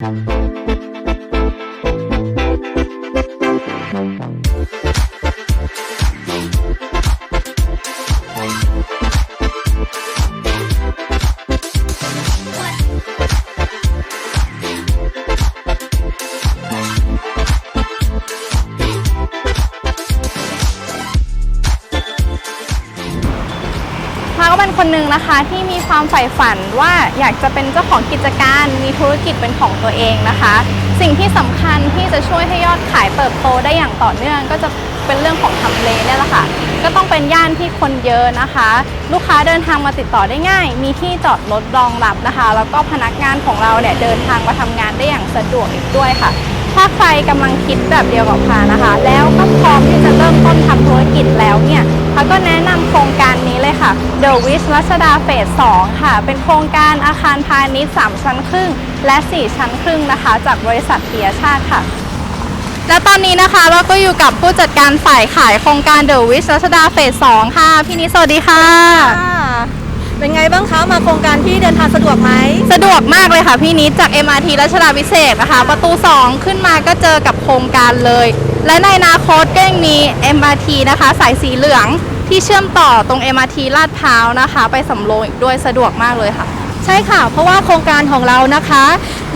พา เป็นคนหนึ่งนะคะที่มีความใฝ่ฝันว่าอยากจะเป็นเจ้าของกิจการมีธุรกิจเป็นของตัวเองนะคะ สิ่งที่สำคัญที่จะช่วยให้ยอดขายเติบโตได้อย่างต่อเนื่อง ก็จะเป็นเรื่องของทำเลเนี่ยแหละค่ะ ก็ต้องเป็นย่านที่คนเยอะนะคะ ลูกค้าเดินทางมาติดต่อได้ง่าย มีที่จอดรถรองรับนะคะ แล้วก็พนักงานของเราเนี่ยเดินทางมาทำงานได้อย่างสะดวกอีกด้วยค่ะถ้าใครกำลังคิดแบบเดียวกับพานะคะ แล้วก็พร้อมที่จะเริ่มต้นทำธุรกิจแล้วเนี่ยพาก็แนะนำโครง เลยค่ะ The Wish รัชดาเฟส 2 ค่ะ เป็นโครงการอาคารพาณิชย์ 3 ชั้นครึ่ง และ 4 ชั้นครึ่งนะคะ จากบริษัทเปียชาติค่ะ และตอนนี้นะคะเราก็อยู่กับผู้จัดการฝ่ายขายโครงการ The Wish รัชดาเฟส 2 ค่ะ พี่นิดสวัสดีค่ะค่ะ เป็นไงบ้างคะมาโครงการที่เดินทางสะดวกไหม สะดวกมากเลยค่ะพี่นิดจาก MRT รัชดาพิเศษกนะคะ ประตู 2 ขึ้นมาก็เจอกับโครงการเลย และในอนาคตก็ยังมี MRT นะคะ สายสีเหลือง ที่เชื่อมต่อตรง MRT ลาดพร้าวนะคะ ไปสำโรงอีกด้วยสะดวกมากเลยค่ะ ใช่ค่ะ เพราะว่าโครงการของเรานะคะ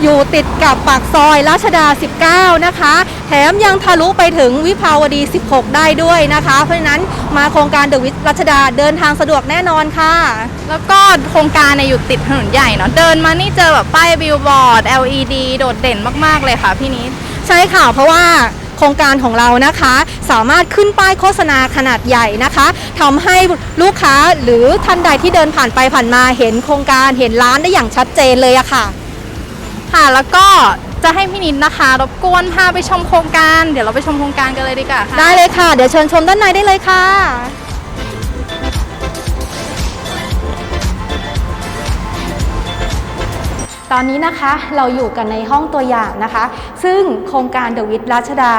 อยู่ติดกับปากซอยรัชดา 19 นะคะ แถมยังทะลุไปถึงวิภาวดี 16 ได้ด้วยนะคะ เพราะฉะนั้นมาโครงการเดอะวิทรัชดาเดินทางสะดวกแน่นอนค่ะ แล้วก็โครงการเนี่ยอยู่ติดถนนใหญ่เนาะเดินมานี่เจอแบบป้ายบิลบอร์ด LED โดดเด่นมากๆเลยค่ะพี่นิดใช่ค่ะเพราะว่า ครงการของเรานะคะ สามารถขึ้นป้ายโฆษณาขนาดใหญ่นะคะทำให้ลูกค้าหรือท่านใดที่เดินผ่านไปผ่านมาเห็นโครงการเห็นร้านได้อย่างชัดเจนเลยอะค่ะ ค่ะแล้วก็จะให้พี่นิดนะคะรบกวนพาไปชมโครงการ เดี๋ยวเราไปชมโครงการกันเลยดีกว่าค่ะได้เลยค่ะ เดี๋ยวเชิญชมด้านในได้เลยค่ะ ตอนนี้นะคะเราอยู่กันในห้องตัวอย่างนะคะ ซึ่งโครงการเดอะวิทราชดา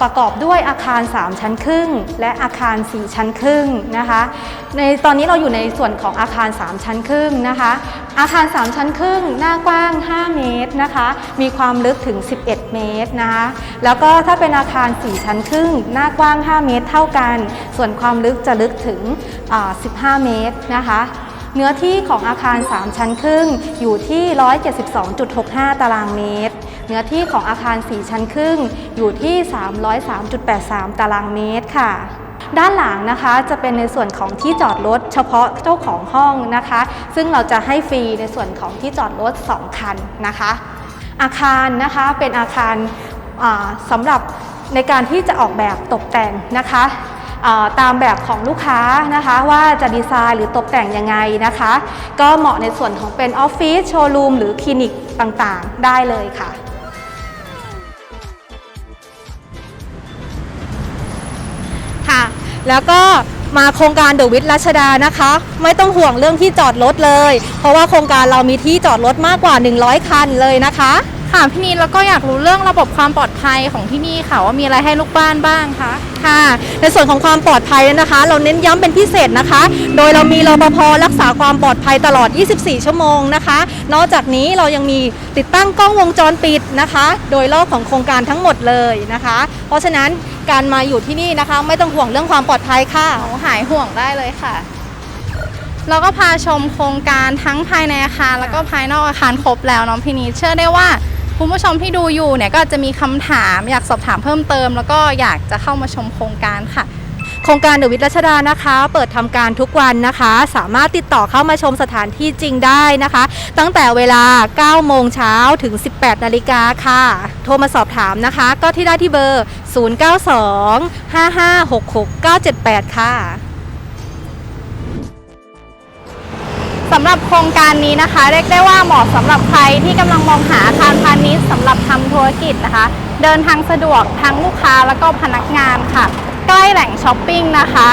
ประกอบด้วยอาคาร 3 ชั้นครึ่ง และอาคาร 4 ชั้นครึ่งนะคะ ในตอนนี้เราอยู่ในส่วนของอาคาร 3 ชั้นครึ่งนะคะ อาคาร 3 ชั้นครึ่ง หน้ากว้าง 5 เมตรนะคะ มีความลึกถึง 11 เมตรนะคะ แล้วก็ถ้าเป็นอาคาร 4 ชั้นครึ่ง หน้ากว้าง 5 เมตร เท่ากัน ส่วนความลึกจะลึกถึง 15 เมตรนะคะ เนื้อที่ของอาคาร 3 ชั้นครึ่ง อยู่ที่ 172.65 ตารางเมตร เนื้อที่ของอาคาร 4 ชั้นครึ่ง อยู่ที่ 303.83 ตารางเมตรค่ะด้านหลังนะคะจะเป็นในส่วนของที่จอดรถเฉพาะเจ้าของห้องนะคะ ซึ่งเราจะให้ฟรีในส่วนของที่จอดรถ 2 คันนะคะ อาคารนะคะเป็นอาคารสำหรับในการที่จะออกแบบตกแต่งนะคะ ตามแบบของลูกค้านะคะ ว่าจะดีไซน์หรือตกแต่งยังไงนะคะ ก็เหมาะในส่วนของเป็นออฟฟิศโชว์รูมหรือคลินิกต่างๆ ได้เลยค่ะค่ะ แล้วก็มาโครงการเดอะวิทรัชดานะคะ ไม่ต้องห่วงเรื่องที่จอดรถเลย เพราะว่าโครงการเรามีที่จอดรถมากกว่า 100 คันเลยนะคะ ค่ะพี่นิดแล้วก็อยากรู้เรื่องระบบความปลอดภัยของที่นี่ค่ะว่ามีอะไรให้ลูกบ้านบ้างคะ ค่ะ ในส่วนของความปลอดภัยนะคะ เราเน้นย้ำเป็นพิเศษนะคะ โดยเรามีรปภรักษาความปลอดภัยตลอด 24 ชั่วโมงนะคะ นอกจากนี้เรายังมีติดตั้งกล้องวงจรปิดนะคะ โดยรอบของโครงการทั้งหมดเลยนะคะ เพราะฉะนั้นการมาอยู่ที่นี่นะคะ ไม่ต้องห่วงเรื่องความปลอดภัยค่ะโอ้หายห่วงได้เลยค่ะเราก็พาชมโครงการทั้งภายในอาคารแล้วก็ภายนอกอาคารครบแล้วน้องพี่นิดเชื่อได้ว่า คุณผู้ชมที่ดูอยู่เนี่ยก็จะมีคำถามอยากสอบถามเพิ่มเติม แล้วก็อยากจะเข้ามาชมโครงการค่ะ โครงการเดอะวิทรัชดานะคะ เปิดทำการทุกวันนะคะ สามารถติดต่อเข้ามาชมสถานที่จริงได้นะคะ ตั้งแต่เวลา 9 โมงเช้าถึง 18 นาฬิกาค่ะ โทรมาสอบถามนะคะ ก็ที่ได้ที่เบอร์ 092 5566 978 ค่ะำหรับโครงการนี้นะคะ เรียกได้ว่าเหมาะสำหรับใครที่กำลังมองหาอาคารพาณิชย์สำหรับทำธุรกิจนะคะ เดินทางสะดวกทั้งลูกค้าแล้วก็พนักงานค่ะ ใกล้แหล่งช้อปปิ้งนะคะ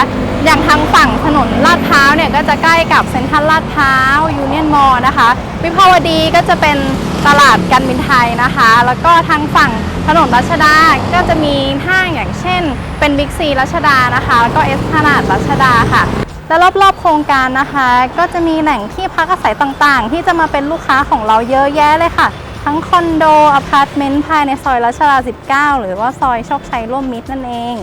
อย่างทางฝั่งถนนลาดพร้าวเนี่ยก็จะใกล้กับเซ็นทรัลลาดพร้าวยูเนียนมอลล์นะคะ วิภาวดีก็จะเป็นตลาดการบินไทยนะคะ แล้วก็ทางฝั่งถนนรัชดา ก็จะมีห้างอย่างเช่น เป็นบิ๊กซีรัชดานะคะ แล้วก็เอสพนาดรัชดาค่ะ และรอบๆโครงการนะคะ ก็จะมีแหล่งที่พักอาศัยต่างๆ ที่จะมาเป็นลูกค้าของเราเยอะแยะเลยค่ะ ทั้งคอนโดอพาร์ตเมนต์ภายในซอยรัชดา 19 หรือว่าซอยโชคชัยร่วมมิตรนั่นเอง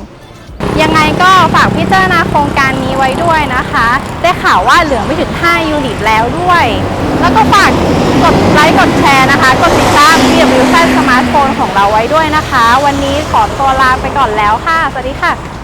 ยังไงก็ฝากพิจารณาโครงการนี้ไว้ด้วยนะคะ ได้ข่าวว่าเหลือไม่ถึง 5 ยูนิตแล้วด้วย แล้วก็ฝากกดไลค์กดแชร์นะคะ กดติดตาม BWZ สมาร์ทโฟนของเราไว้ด้วยนะคะ วันนี้ขอตัวลาไปก่อนแล้วค่ะ สวัสดีค่ะ